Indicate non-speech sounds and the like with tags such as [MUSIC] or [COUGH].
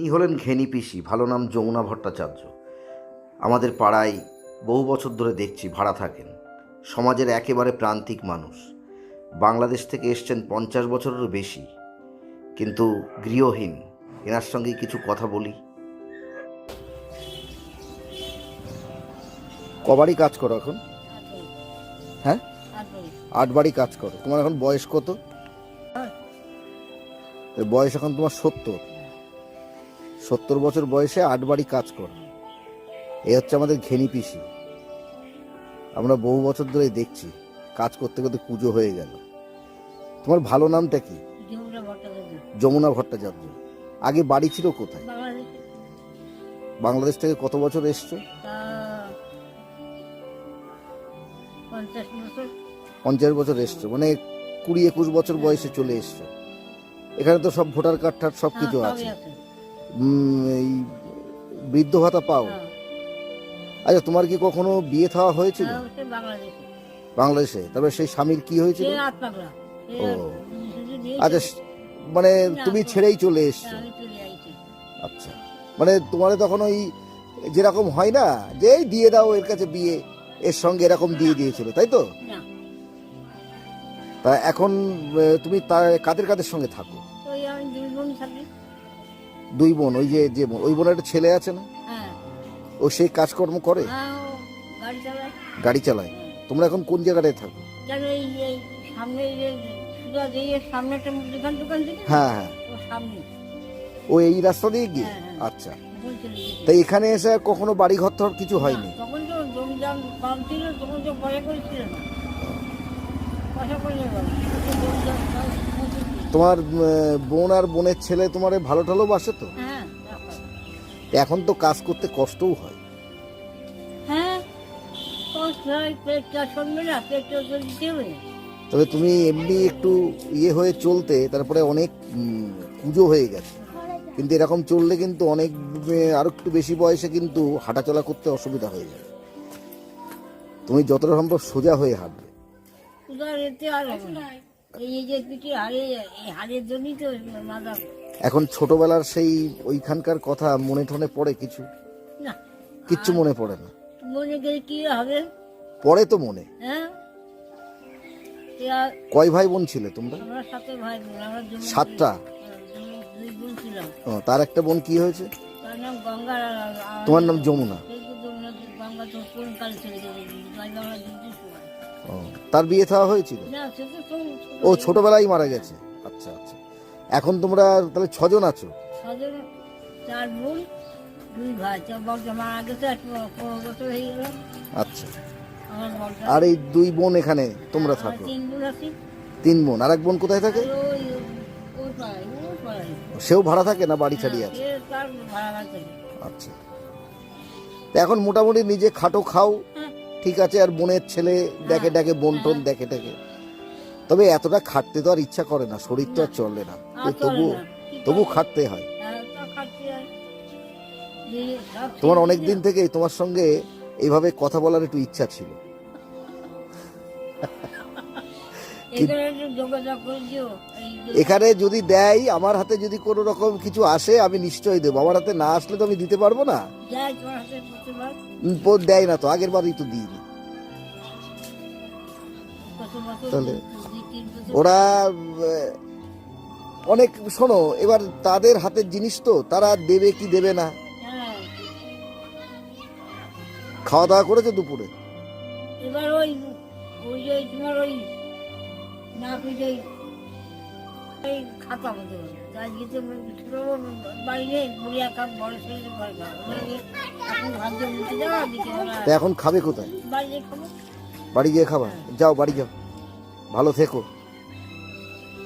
ইনি হলেন ঘেনি পিসি, ভালো নাম যমুনা ভট্টাচার্য। আমাদের পাড়ায় বহু বছর ধরে দেখছি, ভাড়া থাকেন। সমাজের একেবারে প্রান্তিক মানুষ। বাংলাদেশ থেকে এসছেন পঞ্চাশ বছরেরও বেশি। কিন্তু গৃহহীন, এনার সঙ্গে কিছু কথা বলি। কবারই কাজ করো এখন? হ্যাঁ? আট বাড়ি কাজ করো। তোমার এখন বয়স কত? বয়স এখন তোমার সত্তর। সত্তর বছর বয়সে আট বাড়ি কাজ করো। এই হচ্ছে আমাদের ঘেনি পিসি। আমরা বহু বছর ধরে দেখছি কাজ করতে করতে পুজো হয়ে গেল। তোমার ভালো নামটা কি? যমুনা ভট্টাচার্য। আগে বাড়ি ছিল কোথায়? বাংলাদেশ। থেকে কত বছর এসছো? পঞ্চাশ বছর। এসছো মানে কুড়ি একুশ বছর বয়সে চলে এসছো। এখানে তো সব ভোটার কার্ড টার্ড সব কিছু হ্যাঁ, আছে। সবই আছে। এই বৃদ্ধ ভাতা পাও? হ্যাঁ, আচ্ছা তোমার কি কখনো বিয়ে থাওয়া হয়েছিল? হ্যাঁ, বাংলাদেশে। তারপরে সেই স্বামীর কি হয়েছিল? ও। আচ্ছা মানে তুমি ছেড়েই চলে এসছো। চলে আইছি। আচ্ছা মানে তোমার তখন ওই যেরকম হয় না যে এই দিয়ে দাও এর কাছে বিয়ে এর সঙ্গে এরকম দিয়ে দিয়েছিল তাই তো? তা এখন তুমি তার কাদের কাদের সঙ্গে থাকো। দুই বোন বোন ওই যে যে বোন ওই বোনের একটা ছেলে আছে না? হ্যাঁ। ও সেই কাজকর্ম করে? হ্যাঁ গাড়ি চালায়। তোমরা এখন কোন জায়গাটায় থাকো? হ্যাঁ হ্যাঁ। ও এই রাস্তা দিয়ে গিয়ে? হ্যাঁ। আচ্ছা। তাই এখানে এসে কখনো বাড়ি ঘর টর কিছু হয়নি? তখন তো তোমার বোন আর বোনের ছেলে তোমার ভালো টালো বাসে তো? হ্যাঁ। এখন তো কাজ করতে কষ্টও হয়। হ্যাঁ। তবে তুমি এমনি একটু ইয়ে হয়ে চলতে তারপরে অনেক পুজো হয়ে গেছে। কিন্তু এরকম চললে কিন্তু অনেক আরও একটু বেশি বয়সে কিন্তু হাঁটাচলা করতে অসুবিধা হয়ে যাবে। তুমি যতটা সম্ভব সোজা হয়ে হাঁটবে। উদার এতে আর হবে না। এই যে পিঠে হারে হারের জন্যই তো মাথা এখন ছোটবেলার সেই ওইখানকার কথা মনে টনে পড়ে কিছু? না কিচ্ছু মনে পড়ে না। মনে গেলে কি হবে? পড়ে তো মনে। হ্যাঁ? কয় ভাই বোন ছিলে তোমরা? সাতটা? ও, তার একটা বোন কি হয়েছে? তোমার নাম যমুনা। ও, তার বিয়ে থাওয়া হয়েছিল? ও ছোটবেলায় মারা গেছে? আচ্ছা আচ্ছা। এখন তোমরা তাহলে ছজন আছো? চার বোন দুই ভাই। মারা গেছে আর পনেরো- পনেরো বছর হয়ে গেল। আচ্ছা। আর এই দুই বোন এখানে তোমরা থাকো? তিন বোন আর এক বোন কোথায় থাকে? সেও ভাড়া থাকে না বাড়ি ছাড়িয়ে আছে? আচ্ছা। তা এখন মোটামুটি নিজে খাটো খাও। [LAUGHS] ঠিক আছে আর বোনের ছেলে দেখে দেখে বোন টোন দেখে ডেকে তবে এতটা খাটতে তো আর ইচ্ছা করে না শরীর তো আর চলে না। তবু তবু খাটতে হয়। হ্যাঁ, তোমার অনেক দিন। থেকেই তোমার সঙ্গে এইভাবে কথা বলার একটু ইচ্ছা ছিল। [LAUGHS] এখানে যদি দেয় আমার হাতে যদি কোনো রকম কিছু আসে আমি নিশ্চয়ই দেবো। আমার হাতে না আসলে তো আমি দিতে পারব না। দেয় না তো, আগের বারই তো দিইনি তাহলে? ওরা অনেক, শোনো, এবার তাদের হাতের জিনিস তো, তারা দেবে কি দেবে না খাওয়া দাওয়া করেছে দুপুরে এবার ওই ওই যে তোমার ওই না এই খাতা মতো যাই গেছে ছোট বাড়ি একা বড় ছেলে ঘর এখন যাওয়া খাবে কোথায়? বাড়ি খাব। বাড়ি গিয়ে খাবা? যাও বাড়ি যাও। ভালো থেকো।